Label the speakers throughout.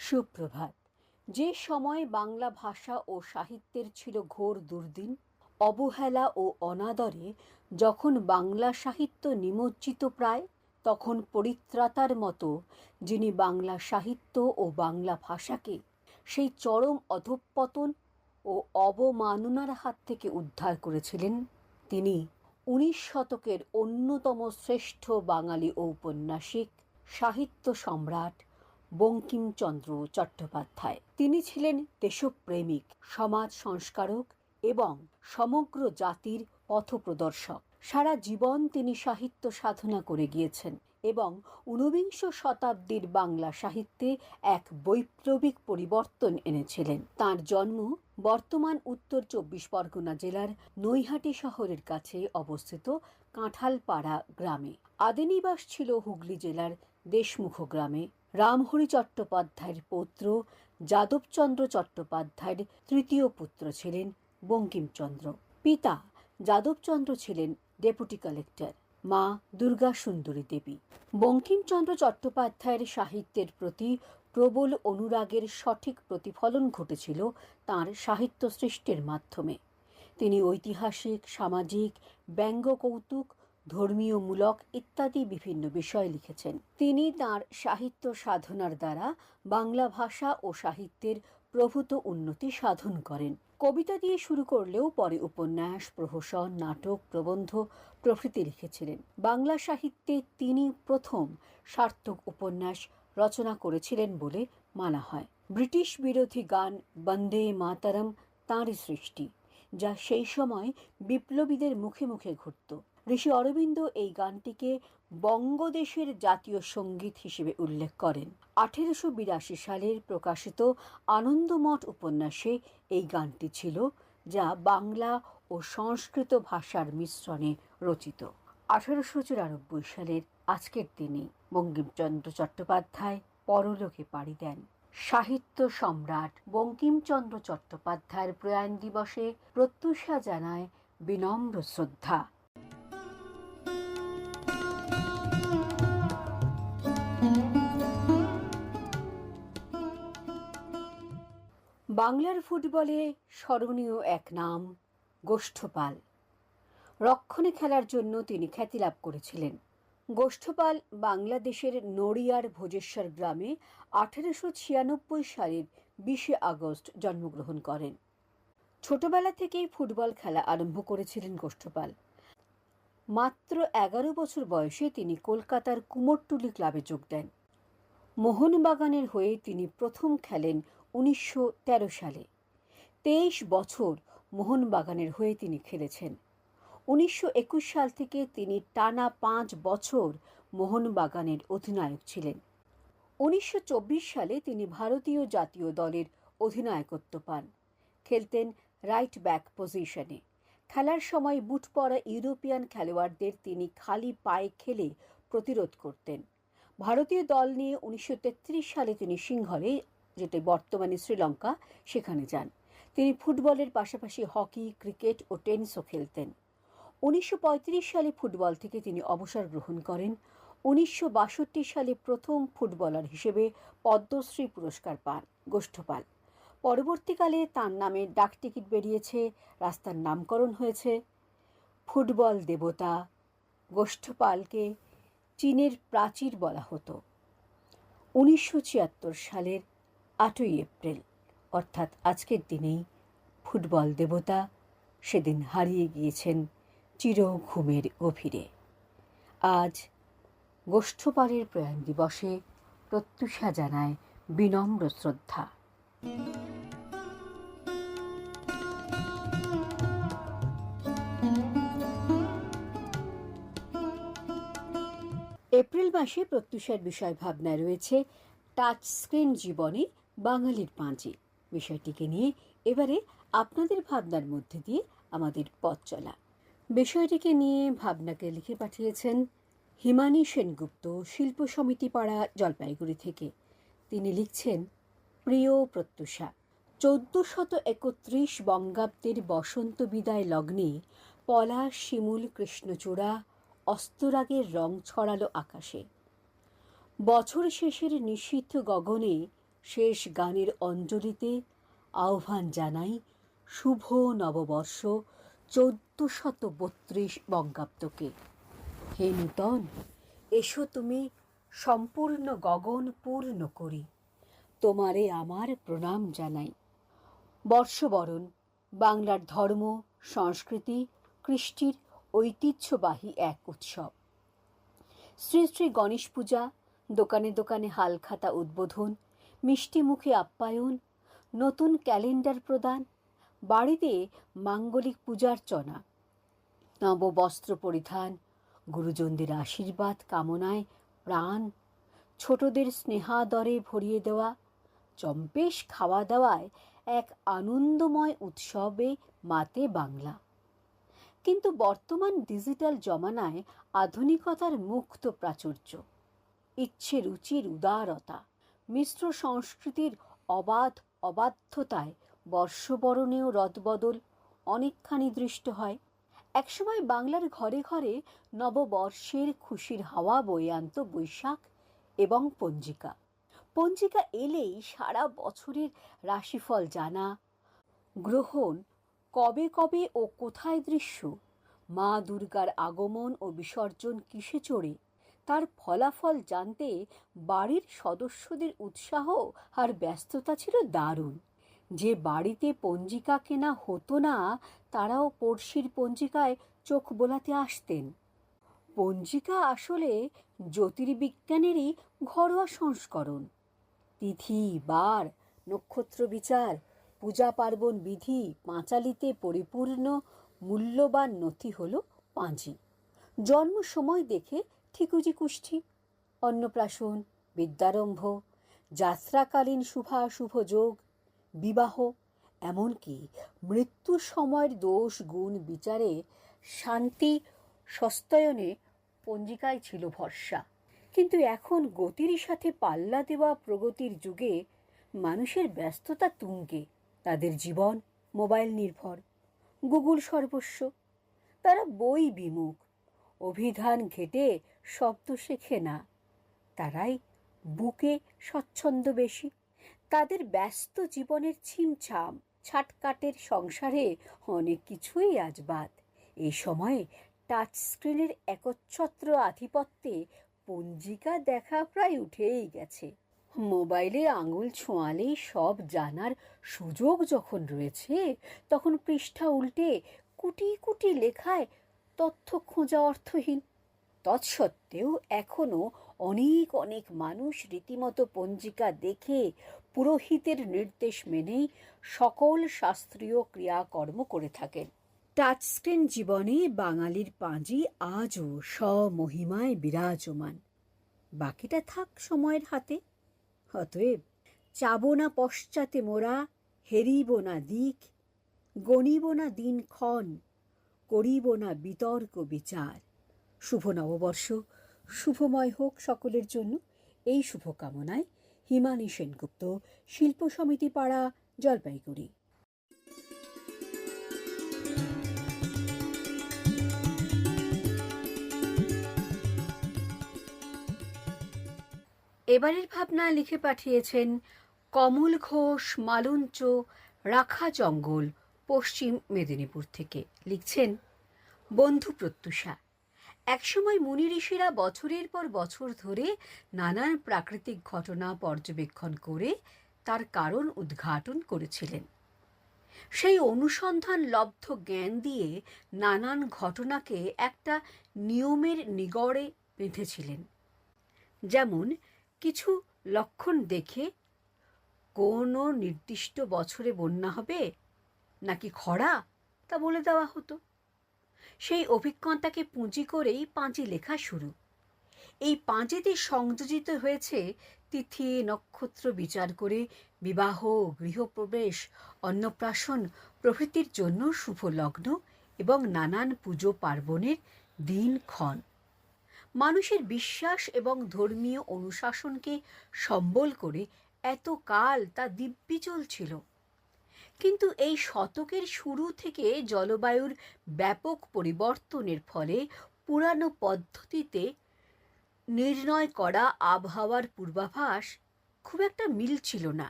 Speaker 1: সুপ্রভাত। যে সময় বাংলা ভাষা ও সাহিত্যের ছিল ঘোর দুর্দিন, অবহেলা ও অনাদরে যখন বাংলা সাহিত্য নিমজ্জিত প্রায়, তখন পরিত্রাতার মতো যিনি বাংলা সাহিত্য ও বাংলা ভাষাকে সেই চরম অধঃপতন ও অবমাননার হাত থেকে উদ্ধার করেছিলেন, তিনি উনিশ শতকের অন্যতম শ্রেষ্ঠ বাঙালি ঔপন্যাসিক সাহিত্য সম্রাট বঙ্কিমচন্দ্র চট্টোপাধ্যায়। তিনি ছিলেন দেশপ্রেমিক সমাজ সংস্কারক এবং সমগ্র জাতির পথপ্রদর্শক। সারা জীবন তিনি সাহিত্য সাধনা করে গিয়েছেন এবং ঊনবিংশ শতাব্দীর বাংলা সাহিত্যে এক বৈপ্লবিক পরিবর্তন এনেছিলেন। তার জন্ম বর্তমান উত্তর চব্বিশ পরগনা জেলার নৈহাটি শহরের কাছে অবস্থিত কাঁঠালপাড়া গ্রামে। আদিনিবাস ছিল হুগলি জেলার দেশমুখ গ্রামে। রামহরি চট্টোপাধ্যায়ের পৌত্র, যাদবচন্দ্র চট্টোপাধ্যায়ের তৃতীয় পুত্র ছিলেন বঙ্কিমচন্দ্র। পিতা যাদবচন্দ্র ছিলেন ডেপুটি কালেক্টর, মা দুর্গা সুন্দরী দেবী। বঙ্কিমচন্দ্র চট্টোপাধ্যায়ের সাহিত্যের প্রতি প্রবল অনুরাগের সঠিক প্রতিফলন ঘটেছিল তাঁর সাহিত্য সৃষ্টির মাধ্যমে। তিনি ঐতিহাসিক, সামাজিক ব্যঙ্গ কৌতুক ধর্মীয়মূলক ইত্যাদি বিভিন্ন বিষয় লিখেছেন। তিনি তার সাহিত্য সাধনার দ্বারা বাংলা ভাষা ও সাহিত্যের প্রভূত উন্নতি সাধন করেন। কবিতা দিয়ে শুরু করলেও পরে উপন্যাস, প্রহসন, নাটক, প্রবন্ধ প্রভৃতি লিখেছিলেন। বাংলা সাহিত্যে তিনি প্রথম সার্থক উপন্যাস রচনা করেছিলেন বলে মানা হয়। ব্রিটিশ বিরোধী গান বন্দে মাতারম, তাঁরই সৃষ্টি, যা সেই সময় বিপ্লবীদের মুখে মুখে ঘুরত। ঋষি অরবিন্দ এই গানটিকে বঙ্গদেশের জাতীয় সংগীত হিসেবে উল্লেখ করেন। আঠেরোশো বিরাশি সালের প্রকাশিত আনন্দমঠ উপন্যাসে এই গানটি ছিল, যা বাংলা ও সংস্কৃত ভাষার মিশ্রণে রচিত। আঠারোশো চুরানব্বই সালের আজকের দিনে বঙ্কিমচন্দ্র চট্টোপাধ্যায় পরলোকে পাড়ি দেন। সাহিত্য সম্রাট বঙ্কিমচন্দ্র চট্টোপাধ্যায়ের প্রয়াণ দিবসে প্রত্যুষা জানায় বিনম্র শ্রদ্ধা। বাংলার ফুটবলে স্মরণীয় এক নাম, গোষ্ঠপাল। রক্ষণে খেলার জন্য তিনি খ্যাতি লাভ করেছিলেন। গোষ্ঠপাল বাংলাদেশের নড়িয়ার ভোজেশ্বর গ্রামে আঠেরোশো ছিয়ানব্বই সালের বিশে আগস্ট জন্মগ্রহণ করেন। ছোটবেলা থেকেই ফুটবল খেলা আরম্ভ করেছিলেন গোষ্ঠপাল। মাত্র এগারো বছর বয়সে তিনি কলকাতার কুমোরটুলি ক্লাবে যোগ দেন। মোহনবাগানের হয়ে তিনি প্রথম খেলেন উনিশশো তেরো সালে। তেইশ বছর মোহনবাগানের হয়ে তিনি খেলেছেন। উনিশশো একুশ সাল থেকে তিনি টানা পাঁচ বছর মোহনবাগানের অধিনায়ক ছিলেন। উনিশশো চব্বিশ সালে তিনি ভারতীয় জাতীয় দলের অধিনায়কত্ব পান। খেলতেন রাইট ব্যাক পজিশনে খেলার সময় বুট পরা ইউরোপিয়ান খেলোয়াড়দের তিনি খালি পায়ে খেলে প্রতিরোধ করতেন। ভারতীয় দল নিয়ে উনিশশো তেত্রিশ সালে তিনি সিংহলে যেটা বর্তমানে শ্রীলঙ্কা সেখানে যান। তিনি ফুটবলের পাশাপাশি হকি, ক্রিকেট ও টেনিসও খেলতেন। উনিশশো পঁয়ত্রিশ সালে ফুটবল থেকে তিনি অবসর গ্রহণ করেন। উনিশশো বাষট্টি সালে প্রথম ফুটবলার হিসেবে পদ্মশ্রী পুরস্কার পান গোষ্ঠপাল। পরবর্তীকালে তার নামে ডাকটিকিট বেরিয়েছে, রাস্তার নামকরণ হয়েছে। ফুটবল দেবতা গোষ্ঠপালকে চীনের প্রাচীর বলা হতো। উনিশশো ছিয়াত্তর সালের আটই এপ্রিল, অর্থাৎ আজকের দিনেই ফুটবল দেবতা সেদিন হারিয়ে গিয়েছেন চির ঘুমের গভীরে আজ গোষ্ঠপালের প্রয়াণ দিবসে প্রত্যুষা জানায় বিনম্র শ্রদ্ধা। এপ্রিল মাসে প্রত্যুষার বিষয় ভাবনায় রয়েছে টাচ স্ক্রিন জীবনে বাঙালির পাঁচে। বিষয়টিকে নিয়ে এবারে আপনাদের ভাবনার মধ্যে দিয়ে আমাদের পথ চলা। বিষয়টিকে নিয়ে ভাবনাকে লিখে পাঠিয়েছেন হিমানী সেনগুপ্ত, শিল্প সমিতি পাড়া, জলপাইগুড়ি থেকে। তিনি লিখছেন, প্রিয় প্রত্যুষা, চোদ্দশত একত্রিশ বঙ্গাব্দের বসন্ত বিদায় লগ্নে পলাশ, শিমুল, কৃষ্ণচূড়া অস্তরাগের রং ছড়ালো আকাশে। বছর শেষের নিষিদ্ধ গগনে শেষ গানের অঞ্জলিতে আহ্বান জানাই শুভ নববর্ষ চোদ্দ শত বত্রিশ বঙ্গাব্দকে। হে নূতন, এসো তুমি সম্পূর্ণ গগন পূর্ণ করি, তোমারে আমার প্রণাম জানাই। বর্ষবরণ, বাংলার ধর্ম, সংস্কৃতি, কৃষ্টির ঐতিহ্যবাহী এক উৎসব। শ্রী শ্রী গণেশ পূজা, দোকানে দোকানে হালখাতা উদ্বোধন মিষ্টি মুখে আপ্যায়ন, নতুন ক্যালেন্ডার প্রদান, বাড়িতে মাঙ্গলিক পূজার্চনা নববস্ত্র পরিধান, গুরুজনদের আশীর্বাদ, কামনায় প্রাণ, ছোটদের স্নেহাদরে ভরিয়ে দেওয়া, চম্পেশ খাওয়া দাওয়ায় এক আনন্দময় উৎসবে মাতে বাংলা। কিন্তু বর্তমান ডিজিটাল জমানায় আধুনিকতার মুক্ত প্রাচুর্য, ইচ্ছে রুচির উদারতা মিশ্র সংস্কৃতির অবাধ অবাধ্যতায় বর্ষবরণেও রদবদল অনেকখানি দৃষ্ট হয়। একসময় বাংলার ঘরে ঘরে নববর্ষের খুশির হাওয়া বয়ে আনত বৈশাখ এবং পঞ্জিকা। পঞ্জিকা এলেই সারা বছরের রাশিফল জানা, গ্রহণ, কবে কবে ও কোথায় দৃশ্য, মা দুর্গার আগমন ও বিসর্জন কিসে চড়ে তার ফলাফল জানতে বাড়ির সদস্যদের উৎসাহ আর ব্যস্ততা ছিল দারুণ। যে বাড়িতে পঞ্জিকা কেনা হতো না, তারাও পড়শির পঞ্জিকায় চোখ বোলাতে আসতেন। পঞ্জিকা আসলে জ্যোতির্বিজ্ঞানেরই ঘরোয়া সংস্করণ। তিথি, বার, নক্ষত্র বিচার, পূজা পার্বণ বিধি পাঁচালিতে পরিপূর্ণ, মূল্যবান নথি হল পাঁজি জন্ম সময় দেখে ঠিকুজি কুষ্ঠি। অন্নপ্রাশন, বিদ্যারম্ভ, যাত্রাকালীন শুভাশুভ যোগ, বিবাহ, এমনকি মৃত্যুর সময়ের দোষ, গুণ, বিচারে শান্তি, সস্তয়নে পঞ্জিকায় ছিল ভরসা। কিন্তু এখন গতির সাথে পাল্লা দেওয়া প্রগতির যুগে মানুষের ব্যস্ততা তুঙ্গে। তাদের জীবন মোবাইল নির্ভর, গুগল সর্বস্ব। তারা বই বিমুখ অভিধান ঘেটে শব্দ শেখে না। তারাই বুকে স্বচ্ছন্দ বেশি। তাদের ব্যস্ত জীবনের ছিমছাম, ছাটকাটের সংসারে অনেক কিছুই আজ বাদ। এই সময়ে টাচ স্ক্রিনের একচ্ছত্র আধিপত্যে পঞ্জিকা দেখা প্রায় উঠেই গেছে। মোবাইলে আঙুল ছোঁয়ালেই সব জানার সুযোগ যখন রয়েছে, তখন পৃষ্ঠা উল্টে কুটি কুটি লেখায় তথ্য খোঁজা অর্থহীন। তৎসত্ত্বেও এখনও অনেক অনেক মানুষ রীতিমতো পঞ্জিকা দেখে পুরোহিতের নির্দেশ মেনেই সকল শাস্ত্রীয় ক্রিয়াকর্ম করে থাকেন। টাচস্ক্রিন জীবনে বাঙালির পাঁজি আজও স্বমহিমায় বিরাজমান। বাকিটা থাক সময়ের হাতে। অতএব চাব না পশ্চাতে মোরা, হেরিব না দিক, গণিব না দিনক্ষণ। করিব না বিতর্ক বিচার। শুভ নববর্ষ, শুভময় হোক সকলের জন্য। এই শুভকামনায় হিমানী সেনগুপ্ত, শিল্প সমিতি পাড়া, জলপাইগুড়ি। এবারের ভাবনা লিখে পাঠিয়েছেন কমল ঘোষ, মালঞ্চ, রাখা জঙ্গল। পশ্চিম মেদিনীপুর থেকে। লিখছেন, বন্ধু প্রত্যুষা, একসময় মুনি ঋষিরা বছরের পর বছর ধরে নানান প্রাকৃতিক ঘটনা পর্যবেক্ষণ করে তার কারণ উদ্ঘাটন করেছিলেন। সেই অনুসন্ধান লব্ধ জ্ঞান দিয়ে নানান ঘটনাকে একটা নিয়মের নিগড়ে বেঁধেছিলেন। যেমন, কিছু লক্ষণ দেখে, কোনো নির্দিষ্ট বছরে বন্যা হবে নাকি খরা? তা বলে দেওয়া হতো। সেই অভিজ্ঞতাকে পুঁজি করেই পাঁজি লেখা শুরু। এই পাঁজেতে সংযোজিত হয়েছে তিথি, নক্ষত্র বিচার করে বিবাহ, গৃহপ্রবেশ, অন্নপ্রাশন, প্রভৃতির জন্য শুভ লগ্ন এবং নানান পুজো পার্বণের দিনক্ষণ মানুষের বিশ্বাস এবং ধর্মীয় অনুশাসনকে সম্বল করে এত কাল তা দিব্যি চলছিল। কিন্তু এই শতকের শুরু থেকে জলবায়ুর ব্যাপক পরিবর্তনের ফলে পুরানো পদ্ধতিতে নির্ণয় করা আবহাওয়ার পূর্বাভাস খুব একটা মিল ছিল না।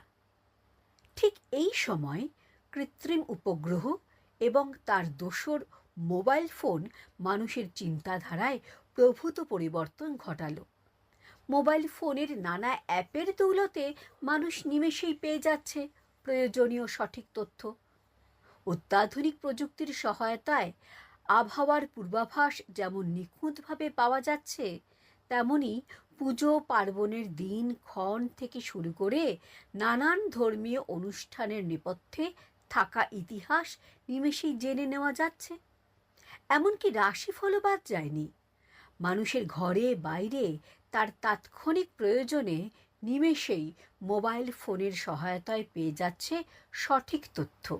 Speaker 1: ঠিক এই সময় কৃত্রিম উপগ্রহ এবং তার দোসর মোবাইল ফোন মানুষের চিন্তাধারায় প্রভূত পরিবর্তন ঘটালো। মোবাইল ফোনের নানা অ্যাপের দৌলতে মানুষ নিমেষেই পেয়ে যাচ্ছে। প্রয়োজনীয় সঠিক তথ্য। অত্যাধুনিক প্রযুক্তির সহায়তায় আবহাওয়ার পূর্বাভাস যেমন নিখুঁতভাবে পাওয়া যাচ্ছে, তেমনি পুজো, পার্বণের দিন, ক্ষণ থেকে শুরু করে নানান ধর্মীয় অনুষ্ঠানের নেপথ্যে থাকা ইতিহাস নিমেষেই জেনে নেওয়া যাচ্ছে। এমনকি রাশিফলও বাদ যায়নি। মানুষের ঘরে, বাইরে তার তাৎক্ষণিক প্রয়োজনে নিমেষেই মোবাইল ফোনের সহায়তায় পেয়ে যাচ্ছে সঠিক তথ্য,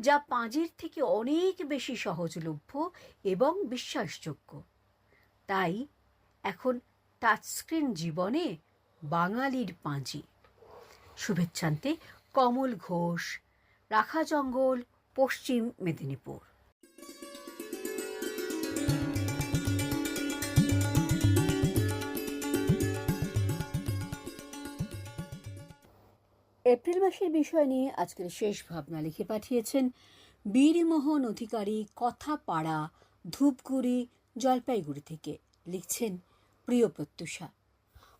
Speaker 1: যা পাঁজির থেকে অনেক বেশি সহজলভ্য এবং বিশ্বাসযোগ্য। তাই এখন টাচস্ক্রিন জীবনে বাঙালির পাঁজি। শুভেচ্ছান্তে কমল ঘোষ, রাখা জঙ্গল, পশ্চিম মেদিনীপুর। এপ্রিল মাসের বিষয় নিয়ে আজকের শেষ ভাবনা লিখে পাঠিয়েছেন বীরমোহন অধিকারী কথা পাড়া ধূপগুড়ি, জলপাইগুড়ি থেকে। লিখছেন প্রিয় প্রত্যুষা,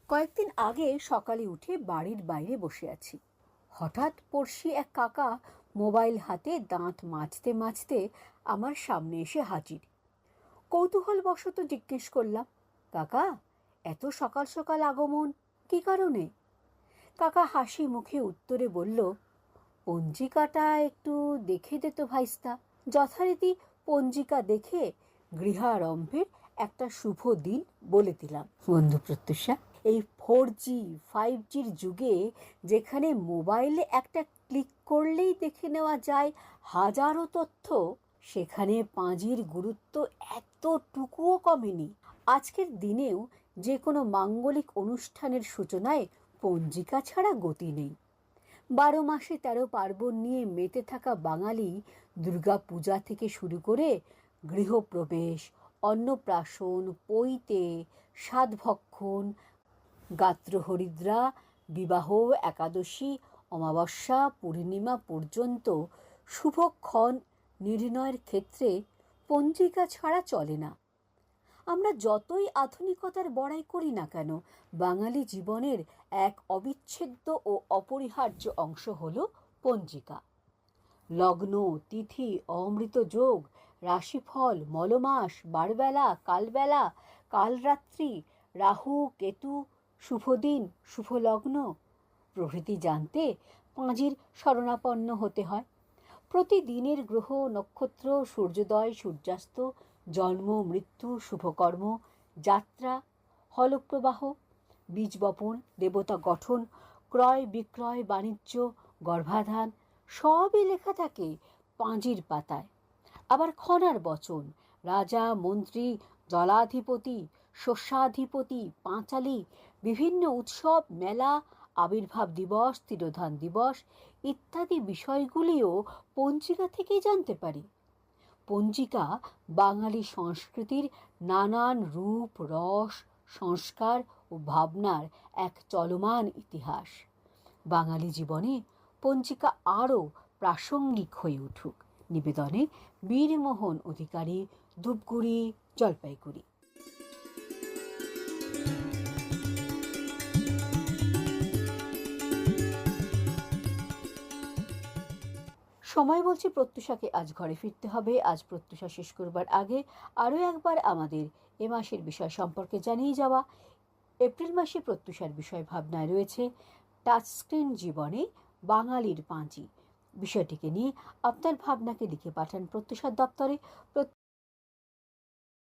Speaker 1: কয়েকদিন আগে সকালে উঠে বাড়ির বাইরে বসে আছি। হঠাৎ পড়শি এক কাকা মোবাইল হাতে দাঁত মাজতে মাজতে আমার সামনে এসে হাজির। কৌতূহলবশত জিজ্ঞেস করলাম, কাকা, এত সকাল সকাল আগমন, কী কারণে? কাকা হাসি মুখে উত্তরে বলল, পঞ্জিকাটা একটু দেখে দে তো ভাইস্তা। যথারীতি পঞ্জিকা দেখে গৃহারম্ভের একটা শুভ দিন বলে দিলাম। বন্ধু প্রত্যুষা, এই ফোর জি ফাইভ জির যুগে যেখানে মোবাইলে একটা ক্লিক করলেই দেখে নেওয়া যায় হাজারো তথ্য, সেখানে পাঁজির গুরুত্ব এতটুকুও কমেনি। আজকের দিনেও যে কোনো মাঙ্গলিক অনুষ্ঠানের সূচনায় পঞ্জিকা ছাড়া গতি নেই। বারো মাসে তেরো পার্বণ নিয়ে মেতে থাকা বাঙালি দুর্গা পূজা থেকে শুরু করে গৃহপ্রবেশ, অন্নপ্রাশন, পৈতে, সাধভক্ষণ, গাত্রহরিদ্রা, বিবাহ, একাদশী, অমাবস্যা, পূর্ণিমা পর্যন্ত শুভক্ষণ, নির্ণয়ের ক্ষেত্রে পঞ্জিকা ছাড়া চলে না। আমরা যতই আধুনিকতার বড়াই করি না কেন, বাঙালি জীবনের এক অবিচ্ছেদ্য ও অপরিহার্য অংশ হল পঞ্জিকা। লগ্ন, তিথি, অমৃত যোগ, রাশিফল, মলমাস, বারবেলা, কালবেলা, কালরাত্রি, রাহু, কেতু, শুভদিন শুভ লগ্ন প্রভৃতি জানতে পাঁজির শরণাপন্ন হতে হয়। প্রতিদিনের গ্রহ, নক্ষত্র, সূর্যোদয়, সূর্যাস্ত জন্ম, মৃত্যু, শুভকর্ম, যাত্রা, হলপ্রবাহ বীজ বপন দেবতা গঠন, ক্রয়, বিক্রয়, বাণিজ্য, গর্ভাধান, সবই লেখা থাকে পাঁজির পাতায়। আবার খনার বচন, রাজা, মন্ত্রী, জলাধিপতি, শস্যাধিপতি, পাঁচালী, বিভিন্ন উৎসব, মেলা, আবির্ভাব দিবস, তিরোধান দিবস ইত্যাদি বিষয়গুলিও পঞ্জিকা থেকেই জানতে পারি। পঞ্জিকা বাঙালি সংস্কৃতির নানান রূপ, রস, সংস্কার ও ভাবনার এক চলমান ইতিহাস। বাঙালি জীবনে পঞ্জিকা আরও প্রাসঙ্গিক হয়ে উঠুক। নিবেদনে বীরমোহন অধিকারী, ধূপগুড়ি, জলপাইগুড়ি। সময় বলছি প্রত্যুষাকে আজ ঘরে ফিরতে হবে। আজ প্রত্যুষা শেষ করবার আগে আরও একবার আমাদের এ মাসের বিষয় সম্পর্কে জানিয়ে যাওয়া। এপ্রিল মাসে প্রত্যুষার বিষয় ভাবনায় রয়েছে টাচস্ক্রিন জীবনে বাঙালির পাঁচি বিষয়টিকে নিয়ে আপনার ভাবনাকে লিখে পাঠান প্রত্যুষার দপ্তরে।